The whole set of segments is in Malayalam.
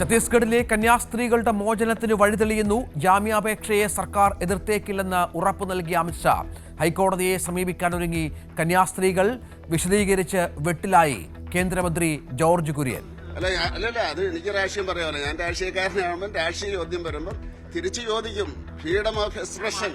ഛത്തീസ്ഗഡിലെ കന്യാസ്ത്രീകളുടെ മോചനത്തിന് വഴിതെളിയുന്നു. ജാമ്യാപേക്ഷയെ സർക്കാർ എതിർത്തേക്കില്ലെന്ന് ഉറപ്പു നൽകിയ അമിത്ഷാ ഹൈക്കോടതിയെ സമീപിക്കാനൊരുങ്ങി കന്യാസ്ത്രീകൾ വിശദീകരിച്ച് വെട്ടിലായി കേന്ദ്രമന്ത്രി ജോർജ് കുര്യൻ. അല്ല അല്ലല്ല അത് എനിക്ക് രാഷ്ട്രീയം പറയാമല്ലോ ഞാൻ രാഷ്ട്രീയക്കാരനാകുമ്പോൾ രാഷ്ട്രീയ ചോദ്യം വരുമ്പോൾ തിരിച്ചു ചോദിക്കും. Freedom of expression.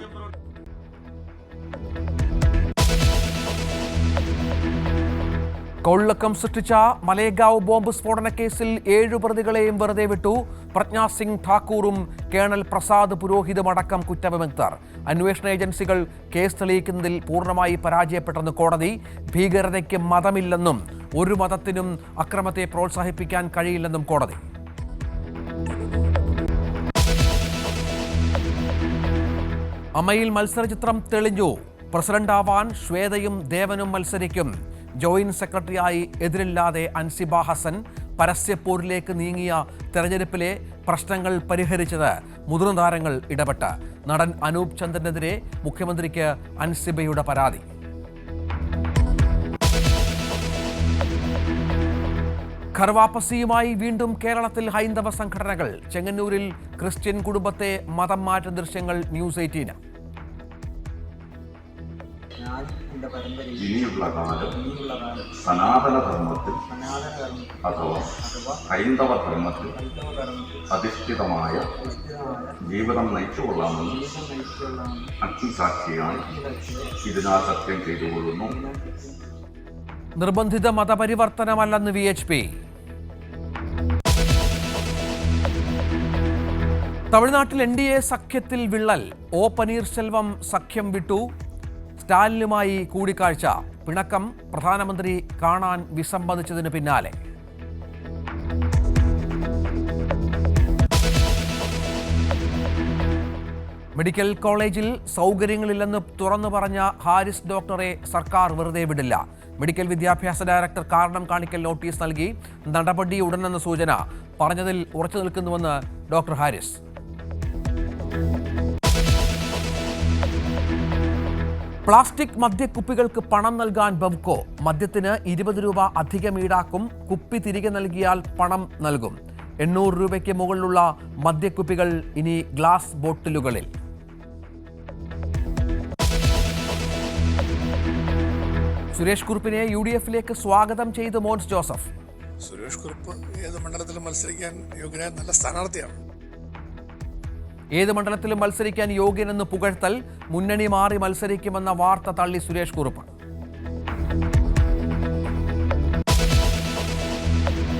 കൊള്ളക്കം സൃഷ്ടിച്ച മലേഗാവ് ബോംബ് സ്ഫോടന കേസിൽ ഏഴു പ്രതികളെയും വെറുതെ വിട്ടു. പ്രജ്ഞാ സിംഗ് ഠാക്കൂറും കേണൽ പ്രസാദ് പുരോഹിതും അടക്കം കുറ്റവിമുക്തർ. അന്വേഷണ ഏജൻസികൾ കേസ് തെളിയിക്കുന്നതിൽ പൂർണമായി പരാജയപ്പെട്ടെന്ന് കോടതി. ഭീകരതയ്ക്ക് മതമില്ലെന്നും ഒരു മതത്തിനും അക്രമത്തെ പ്രോത്സാഹിപ്പിക്കാൻ കഴിയില്ലെന്നും കോടതി. അമ്മയിൽ മത്സരചിത്രം തെളിഞ്ഞു. പ്രസിഡന്റാവാൻ ശ്വേതയും ദേവനും മത്സരിക്കും. ജോയിന്റ് സെക്രട്ടറിയായി എതിരില്ലാതെ അൻസിബ ഹസൻ പരസ്യപ്പോരിലേക്ക് നീങ്ങിയ തെരഞ്ഞെടുപ്പിലെ പ്രശ്നങ്ങൾ പരിഹരിച്ചത് മുതിർന്ന താരങ്ങൾ ഇടപെട്ട്. നടൻ അനൂപ് ചന്ദ്രനെതിരെ മുഖ്യമന്ത്രിക്ക് അൻസിബയുടെ പരാതി. ഖർവാപ്പസിയുമായി വീണ്ടും കേരളത്തിൽ ഹൈന്ദവ സംഘടനകൾ. ചെങ്ങന്നൂരിൽ ക്രിസ്ത്യൻ കുടുംബത്തെ മതം മാറ്റ ദൃശ്യങ്ങൾ ന്യൂസ് എയ്റ്റീന്. പരമ്പരയിൽ ഇനിയുള്ള കാലം ഇനിയുള്ള കാലം സനാതന ധർമ്മത്തിൽ സനാതനധർമ്മം അഥവാ അഥവാ ഹൈന്ദവ ധർമ്മത്തിൽ ഹൈന്ദവ ധർമ്മത്തിൽ അധിഷ്ഠിതമായ ജീവിതം നയിച്ചുകൊള്ളാമെന്ന് അഗ്നിസാക്ഷിയായി ഇതിനാ ഇതിനാൽ സത്യം ചെയ്തുകൊള്ളുന്നു. നിർബന്ധിത മതപരിവർത്തനമല്ലെന്ന് വി എച്ച് പി. തമിഴ്നാട്ടിൽ എൻ ഡി എ സഖ്യത്തിൽ വിള്ളൽ. ഒ പനീർശെൽവം സഖ്യം വിട്ടു. സ്റ്റാലിനുമായി കൂടിക്കാഴ്ച. പിണക്കം പ്രധാനമന്ത്രി കാണാൻ വിസമ്മതിച്ചതിന് പിന്നാലെ. മെഡിക്കൽ കോളേജിൽ സൗകര്യങ്ങളില്ലെന്ന് തുറന്നു പറഞ്ഞ ഹാരിസ് ഡോക്ടറെ സർക്കാർ വെറുതെ വിടില്ല. മെഡിക്കൽ വിദ്യാഭ്യാസ ഡയറക്ടർ കാരണം കാണിക്കൽ നോട്ടീസ് നൽകി. നടപടി ഉടനെന്ന സൂചന പറഞ്ഞതിൽ ഉറച്ചു നിൽക്കുന്നുവെന്ന് ഡോക്ടർ ഹാരിസ്. പ്ലാസ്റ്റിക് മദ്യക്കുപ്പികൾക്ക് പണം നൽകാൻ ബവ്കോ മദ്യത്തിന് ഇരുപത് രൂപ അധികം ഈടാക്കും കുപ്പി തിരികെ നൽകിയാൽ പണം നൽകും. എണ്ണൂറ് രൂപയ്ക്ക് മുകളിലുള്ള മദ്യക്കുപ്പികൾ ഇനി ഗ്ലാസ് ബോട്ടിലുകളിൽ. സുരേഷ് കുറുപ്പിനെ യു ഡി എഫിലേക്ക് സ്വാഗതം ചെയ്ത് മോൻസ് ജോസഫ്. സുരേഷ് കുറുപ്പ് ഏത് മണ്ഡലത്തിലും മത്സരിക്കാൻ യോഗ്യനായ നല്ല സ്ഥാനാർത്ഥിയാണ്. ഏത് മണ്ഡലത്തിലും മത്സരിക്കാൻ യോഗ്യനെന്ന് പുകഴ്ത്തൽ മുന്നണി മാറി മത്സരിക്കുമെന്ന വാർത്ത തള്ളി സുരേഷ് കുറുപ്പ്.